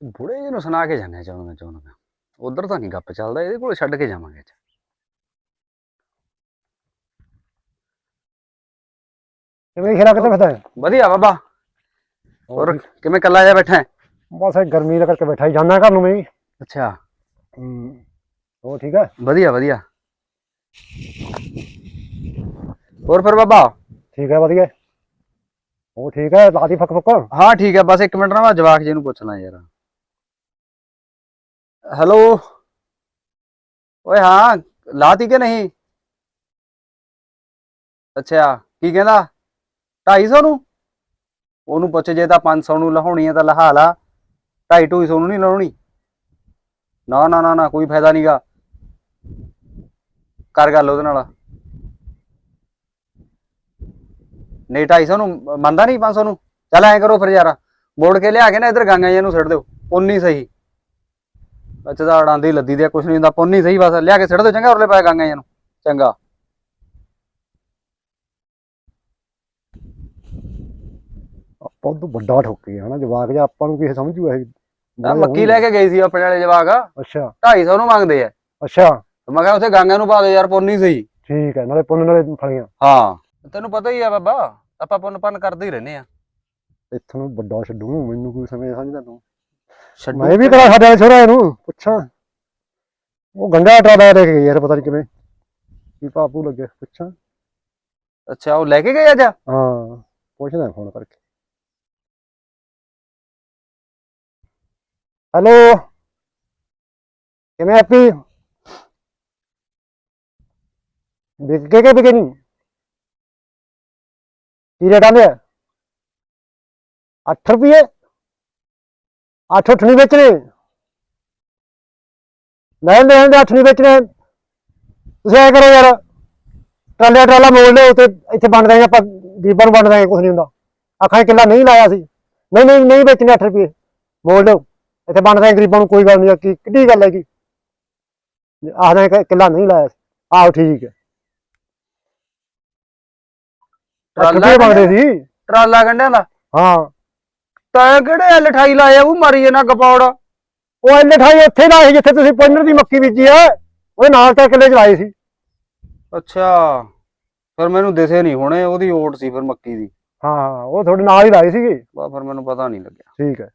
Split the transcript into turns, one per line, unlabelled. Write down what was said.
ਬੁੜੇ ਜੀ ਨੂੰ ਸੁਣਾ ਕੇ ਜਾਂਦੇ ਚਾਹੁੰਦਾ ਚਾਹੁੰਦਾ ਉਧਰ ਤਾਂ ਨਹੀਂ ਗੱਪ ਚੱਲਦਾ ਇਹਦੇ ਕੋਲ ਛੱਡ ਕੇ ਜਾਵਾਂਗੇ ਅੱਜ
ਕਿਵੇਂ ਖੇਲਾ ਕਿੱਥੇ ਫਿਰਦਾ ਹੈ?
ਵਧੀਆ ਬਾਬਾ। ਹੋਰ ਕਿਵੇਂ ਕੱਲਾ ਜਾ ਬੈਠਾ ਹੈ?
ਬਸ ਇਹ ਗਰਮੀ ਦਾ ਕਰਕੇ ਬੈਠਾ ਹੀ ਜਾਂਦਾ ਘਰ ਨੂੰ ਮੈਂ
ਅੱਛਾ।
ਹੂੰ ਉਹ ਠੀਕ ਹੈ?
ਵਧੀਆ ਵਧੀਆ। ਹੋਰ ਫਿਰ ਬਾਬਾ?
ਠੀਕ ਹੈ ਵਧੀਆ। ਉਹ ਠੀਕ ਹੈ ਲਾਤੀ ਫੱਕ ਫੱਕ
ਹਾਂ ਠੀਕ ਹੈ ਬਸ ਇੱਕ ਮਿੰਟ ਨਾ ਮੈਂ ਜਵਾਕ ਜੀ ਨੂੰ ਪੁੱਛਣਾ ਯਾਰ। ਹੈਲੋ। ਓਏ ਹਾਂ, ਲਾਤੀ ਕਿ ਨਹੀਂ? ਅੱਛਾ, ਕੀ ਕਹਿੰਦਾ? 250 ਨੂੰ? ਉਹਨੂੰ ਪੁੱਛ, ਜੇ ਤਾਂ 500 ਨੂੰ ਲਹਾਉਣੀ ਹੈ ਤਾਂ ਲਹਾ ਲਾ। 250 ਨੂੰ ਨਹੀਂ ਲਾਉਣੀ। ਨਾ ਨਾ ਨਾ ਨਾ, ਕੋਈ ਫਾਇਦਾ ਨਹੀਂਗਾ ਕਰ ਗੱਲ ਉਹਦੇ ਨਾਲ। ਨਹੀਂ 250 ਨੂੰ, ਮੰਨਦਾ ਨਹੀਂ 500 ਨੂੰ? ਚੱਲ ਐਂ ਕਰੋ ਫਿਰ ਯਾਰ। ਮੋੜ ਕੇ ਲਿਆ ਕੇ ਨਾ ਇੱਧਰ ਗਾਂਗਾ ਜੀ ਨੂੰ ਛੱਡ ਦਿਓ। ਉਨੀ ਸਹੀ। ਅੱਛਾ ਦਾ ਅੜਾਂਦੀ ਲੱਦੀ ਦੇ ਕੁਛ ਨਹੀਂ ਹੁੰਦਾ ਪੁੰਨੀ ਸਹੀ ਬਸ ਲਿਆ ਕੇ ਦਿਓ ਚੰਗਾ ਉਰਲੇ ਪਾਏ ਗਾਂਗਾ ਜੀ ਨੂੰ ਚੰਗਾ।
ਆਪਾਂ ਤੋਂ ਵੱਡਾ ਠੋਕੀ ਹੈ ਨਾ ਜਵਾਕ ਜਾਂ ਆਪਾਂ ਨੂੰ ਕਿਸੇ ਸਮਝੂਗਾ ਇਹ
ਆਹ ਮੱਕੀ ਲੈ ਕੇ ਗਈ ਸੀ ਆਪਣੇ ਵਾਲੇ ਜਵਾਕ।
ਅੱਛਾ।
250 ਨੂੰ ਮੰਗਦੇ ਆ।
ਅੱਛਾ।
ਮੈਂ ਕਿਹਾ ਉੱਥੇ ਗਾਂਗਾ ਨੂੰ ਪਾ ਦਿਓ ਯਾਰ ਪੁੰਨੀ ਸਹੀ।
ਠੀਕ ਹੈ ਨਾਲੇ ਪੁੰਨ ਨਾਲੇ ਫਲੀਆਂ।
ਹਾਂ। ਤੈਨੂੰ ਪਤਾ ਹੀ ਆ ਬਾਬਾ ਆਪਾਂ ਪੁੰਨ ਪੰਨ ਕਰਦੇ ਹੀ ਰਹਿੰਦੇ ਆ।
ਇੱਥੋਂ ਨੂੰ ਵੱਡਾ ਛੱਡੂ ਮੈਨੂੰ ਕੋਈ ਸਮਝ ਸਮਝਦਾ ਤੂੰ।
ਛੱਡੂ
ਮੈਂ ਵੀ ਕਰਾਂ ਸਾਡੇ ਵਾਲੇ ਛੋਰਾ ਇਹਨੂੰ ਪੁੱਛਾਂ। ਉਹ ਗੰਡਾ ਟਰਾਲਾ ਲੈ ਕੇ ਗਿਆ ਯਾਰ ਪਤਾ ਨਹੀਂ ਕਿਵੇਂ। ਕੀ ਪਾਪੂ ਲੱਗੇ ਪੁੱਛਾਂ।
ਅੱਛਾ ਉਹ ਲੈ ਕੇ ਗਏ ਅੱਜ?
ਹਾਂ ਪੁੱਛਦਾ ਫੋਨ ਕਰਕੇ। ਹੈਲੋ? ਕਿਵੇਂ ਹੈਪੀ ਵਿਕ ਕੇ ਕਿ ਵਿਕੇ ਨਹੀਂ? ਕੀ ਰੇਟ ਆਂਦੇ 8 ਰੁਪਏ 8 ਅੱਠ ਨਹੀਂ ਵੇਚਣੇ ਨਹੀਂ ਨਹੀਂ ਅੱਠ ਨਹੀਂ ਵੇਚਣੇ ਤੁਸੀਂ ਐ ਕਰੋ ਯਾਰ ਟਰਾਲੇ ਟਰਾਲਾ ਮੋੜ ਲਿਓ ਤੇ ਇੱਥੇ ਵੰਡ ਦਾਂਗੇ ਆਪਾਂ ਗਰੀਬਾਂ ਨੂੰ ਵੰਡ ਦਾਂਗੇ ਕੁਝ ਨਹੀਂ ਹੁੰਦਾ। ਆਖਾਂ ਕਿੱਲਾ ਨਹੀਂ ਲਾਇਆ ਸੀ। ਨਹੀਂ ਨਹੀਂ ਨਹੀਂ ਵੇਚਣੇ 8 ਰੁਪਏ। ਮੋੜ ਲਿਓ ਇੱਥੇ ਵੰਡ ਦਾਂਗੇ ਗਰੀਬਾਂ ਨੂੰ ਕੋਈ ਗੱਲ ਨਹੀਂ ਕੀ ਕਿੱਡੀ ਗੱਲ ਹੈਗੀ। ਆਖਦਾ ਕਿੱਲਾ ਨਹੀਂ ਲਾਇਆ ਸੀ। ਆਹੋ ਠੀਕ ਹੈ।
ਟਰਾਲਾ
ਮੰਗਦੇ ਸੀ।
ਟਰਾਲਾ ਗੰਢਿਆਂ ਦਾ?
ਹਾਂ।
ਤਾਂ ਕਿਹੜੇ 28 ਲਾਇਆ ਉਹ ਮਾਰੀ ਜਨਾ ਕਪੌੜ
ਉਹ ਇੰਨੇ ਠਾਈ ਉੱਥੇ ਲਾਏ ਜਿੱਥੇ ਤੁਸੀਂ ਪੁੰਨਰ ਦੀ ਮੱਕੀ ਬੀਜੀ ਆ। ਉਹਦੇ ਨਾਲ ਤਾਂ ਕਿੱਲੇ ਚ ਲਾਏ ਸੀ।
ਅੱਛਾ ਫਿਰ ਮੈਨੂੰ ਦਿਸੇ ਨਹੀਂ ਹੁਣੇ ਉਹਦੀ ਓਟ ਸੀ ਫਿਰ ਮੱਕੀ ਦੀ।
ਹਾਂ ਉਹ ਤੁਹਾਡੇ ਨਾਲ ਹੀ ਲਾਏ ਸੀਗੇ।
ਬਾ ਫਿਰ ਮੈਨੂੰ ਪਤਾ ਨਹੀਂ ਲੱਗਿਆ।
ਠੀਕ ਹੈ।